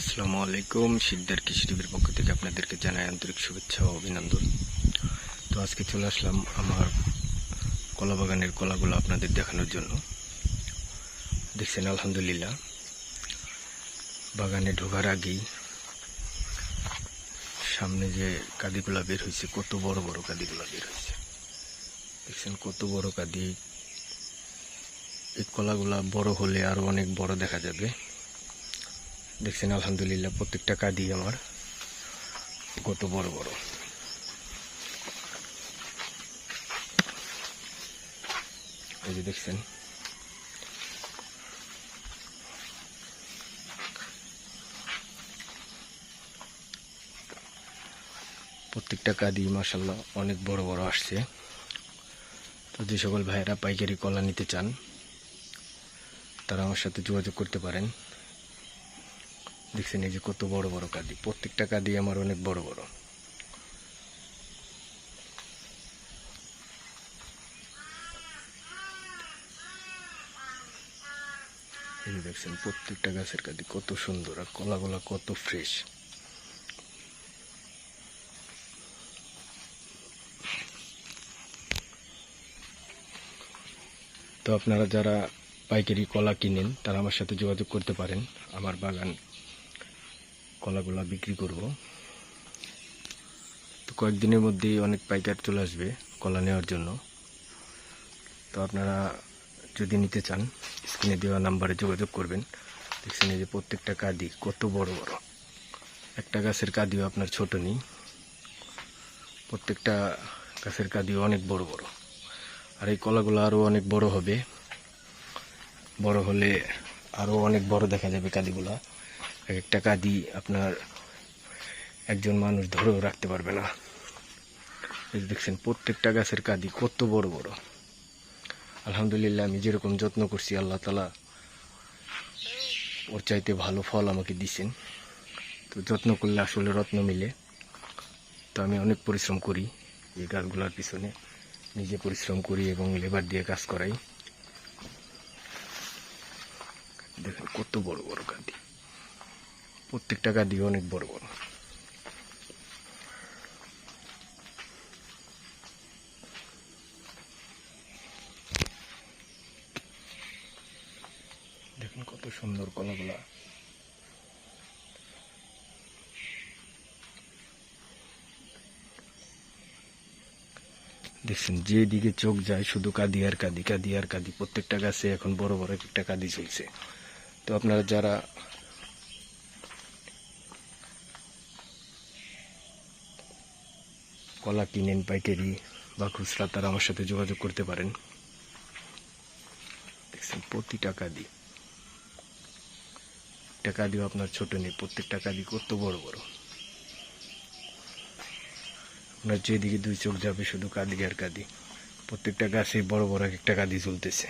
আসসালামু আলাইকুম সিদ্ধার কৃষি টিভির পক্ষ থেকে আপনাদেরকে জানাই আন্তরিক শুভেচ্ছা ও অভিনন্দন। তো আজকে চলে আসলাম আমার কলা বাগানের কলাগুলো আপনাদের দেখানোর জন্য। দেখছেন, আলহামদুলিল্লাহ। বাগানে ঢোকার আগেই সামনে যে কাদিগুলা বের হয়েছে কত বড় বড় কাদিগুলা বের হয়েছে দেখছেন, কত বড় কাদি। এই কলাগুলা বড় হলে আরও অনেক বড় দেখা যাবে। দেখছেন, আলহামদুলিল্লাহ, প্রত্যেকটা কাদি আমার কত বড় বড়। এই যে দেখছেন, প্রত্যেকটা কাদি মাসাল্লাহ অনেক বড় বড় আসছে। তো যে সকল ভাইয়েরা পাইকারি কলা নিতে চান, তারা আমার সাথে যোগাযোগ করতে পারেন। দেখছেন এই যে কত বড় বড় কাদি। প্রত্যেকটা কাদি আমার অনেক বড় বড়। দেখছেন, প্রত্যেকটা গাছের কাদি কত সুন্দর আর কলাগুলা কত ফ্রেশ তো আপনারা যারা পাইকারি কলা কিনেন, তারা আমার সাথে যোগাযোগ করতে পারেন। আমার বাগান কলাগুলা বিক্রি করব। তো কয়েকদিনের মধ্যেই অনেক পাইকার চলে আসবে কলা নেওয়ার জন্য। তো আপনারা যদি নিতে চান, স্ক্রিনে দেওয়া নাম্বারে যোগাযোগ করবেন। দেখছেন এই যে প্রত্যেকটা কাদি কত বড় বড়। একটা গাছের কাদিও আপনার ছোট নেই। প্রত্যেকটা গাছের কাদিও অনেক বড় বড়। আর এই কলাগুলো আরও অনেক বড় হবে। বড় হলে আরও অনেক বড় দেখা যাবে কাদিগুলা। এক একটা কাদি আপনার একজন মানুষ ধরেও রাখতে পারবে না। দেখছেন, প্রত্যেকটা গাছের কাদি কত বড় বড়। আলহামদুলিল্লাহ, আমি যেরকম যত্ন করছি, আল্লাহ তালা ওর চাইতে ভালো ফল আমাকে দিছেন। তো যত্ন করলে আসলে রত্ন মিলে। তো আমি অনেক পরিশ্রম করি এই গাছগুলোর পিছনে। নিজে পরিশ্রম করি এবং লেবার দিয়ে কাজ করাই। দেখেন কত বড় বড় কাঁদি। প্রত্যেকটা কাঁদি অনেক বড় বড়। দেখুন কত সুন্দর কলাগুলা। দেখছেন, যেদিকে চোখ যায় শুধু কাদি আর কাদি কাদি আর কাদি, প্রত্যেকটা গাছে এখন বড় বড় একটা কাদি চলছে। তো আপনারা যারা কলা কিনেন পাইকারি বা খুচরা, তারা আমার সাথে যোগাযোগ করতে পারেন। দেখছেন প্রতিটা কাদি টাকা দিও আপনার ছোট নেই প্রত্যেকটা কাদি কত বড় বড়। আপনার যেদিকে দুই চোখ যাবে, শুধু কাঁদি আর কাঁদি প্রত্যেকটা গাছে বড় বড় এক একটা কাঁদি চলতেছে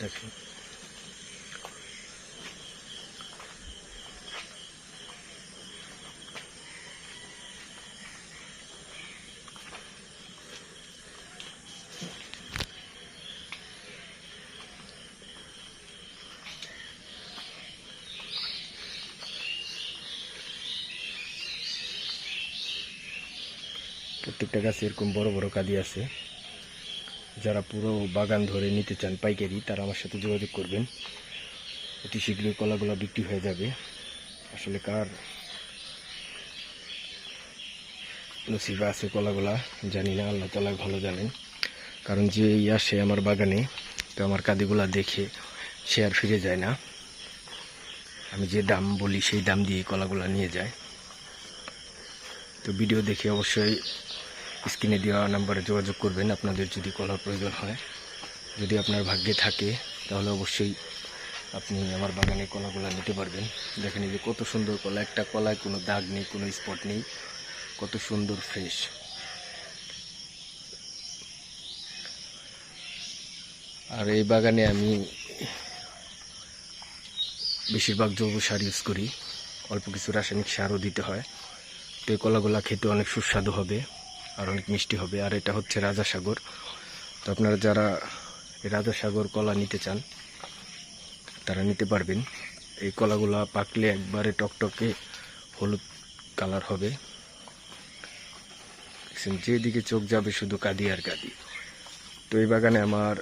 দেখুন প্রত্যেকটা গাছে এরকম বড় বড় কাদি আছে। যারা পুরো বাগান ধরে নিতে চান পাইকারি, তারা আমার সাথে যোগাযোগ করবেন। অতি শীঘ্রই কলাগুলো বিক্রি হয়ে যাবে। আসলে কার নসিবে আছে কলাগুলা, জানি না, আল্লাহ তালা ভালো জানেন। কারণ যে আসে আমার বাগানে, তো আমার কাদিগুলা দেখে সে আর ফিরে যায় না। আমি যে দাম বলি, সেই দাম দিয়ে কলাগুলা নিয়ে যায়। তো ভিডিও দেখে অবশ্যই স্ক্রিনে দেওয়া নাম্বারে যোগাযোগ করবেন। আপনাদের যদি কলার প্রয়োজন হয়, যদি আপনার ভাগ্যে থাকে, তাহলে অবশ্যই আপনি আমার বাগানে কলাগুলো নিতে পারবেন। দেখেন যে কত সুন্দর কলা, একটা কলায় কোনো দাগ নেই, কোনো স্পট নেই, কত সুন্দর ফ্রেশ আর এই বাগানে আমি বেশিরভাগ জৈব সার ইউজ করি। অল্প কিছু রাসায়নিক সারও দিতে হয়। তো এই কলাগুলা খেতে অনেক সুস্বাদু হবে। আর অনেক মিষ্টি হবে। আর এটা হচ্ছে রাজাসাগর। তো আপনারা যারা এই রাজাসাগর কলা নিতে চান, তারা নিতে পারবেন। এই কলাগুলা পাকলে একবারে টকটকে হলুদ কালার হবে। যেদিকে চোখ যাবে শুধু কাঁদি আর কাঁদি। তো এই বাগানে আমার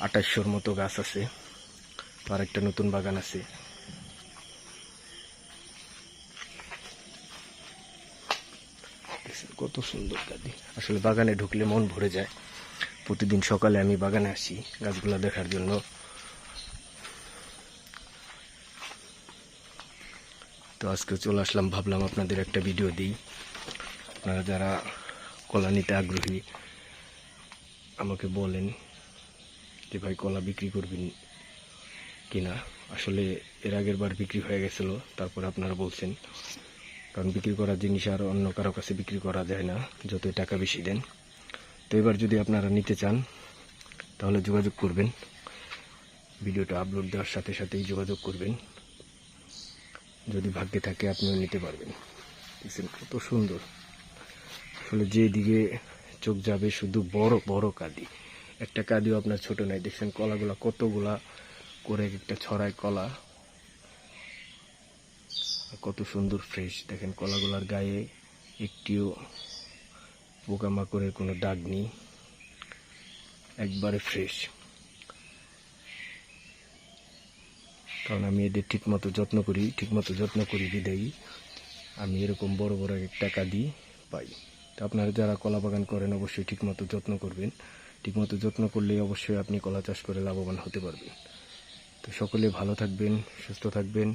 আঠাশশোর মতো গাছ আছে। আর একটা নতুন বাগান আছে। কত সুন্দর কাদি আসলে বাগানে ঢুকলে মন ভরে যায়। প্রতিদিন সকালে আমি বাগানে আসি গাছগুলো দেখার জন্য। তো আজকে চলে আসলাম, ভাবলাম আপনাদের একটা ভিডিও দিই। আপনারা যারা কলা নিতে আগ্রহী, আমাকে বলেন যে ভাই কলা বিক্রি করবেন কিনা। আসলে এর আগের বার বিক্রি হয়ে গেছিল, তারপর আপনারা বলছেন। কারণ বিক্রি করার জিনিস আর অন্য কারও কাছে বিক্রি করা যায় না, যতই টাকা বেশি দেন। তো এবার যদি আপনারা নিতে চান, তাহলে যোগাযোগ করবেন। ভিডিওটা আপলোড দেওয়ার সাথে সাথেই যোগাযোগ করবেন। যদি ভাগ্যে থাকে, আপনিও নিতে পারবেন। দেখছেন কত সুন্দর। আসলে যেদিকে চোখ যাবে, শুধু বড় বড় কাদি। একটা কাদিও আপনার ছোট নাই। দেখছেন কলাগুলা কতগুলা করে একটা ছড়ায় কলা। কত সুন্দর ফ্রেশ দেখেন কলাগুলার গায়ে একটিও পোকামাকড়ের কোনো দাগ নেই। একবারে ফ্রেশ কারণ আমি এদের ঠিকমতো যত্ন করি, ঠিকমতো যত্ন করি বিদায়ী। আমি এরকম বড় বড় এক টাকা দিই, পাই। তো আপনারা যারা কলা বাগান করেন, অবশ্যই ঠিকমতো যত্ন করবেন। ঠিকমতো যত্ন করলে অবশ্যই আপনি কলা চাষ করে লাভবান হতে পারবেন। তো সকলে ভালো থাকবেন, সুস্থ থাকবেন।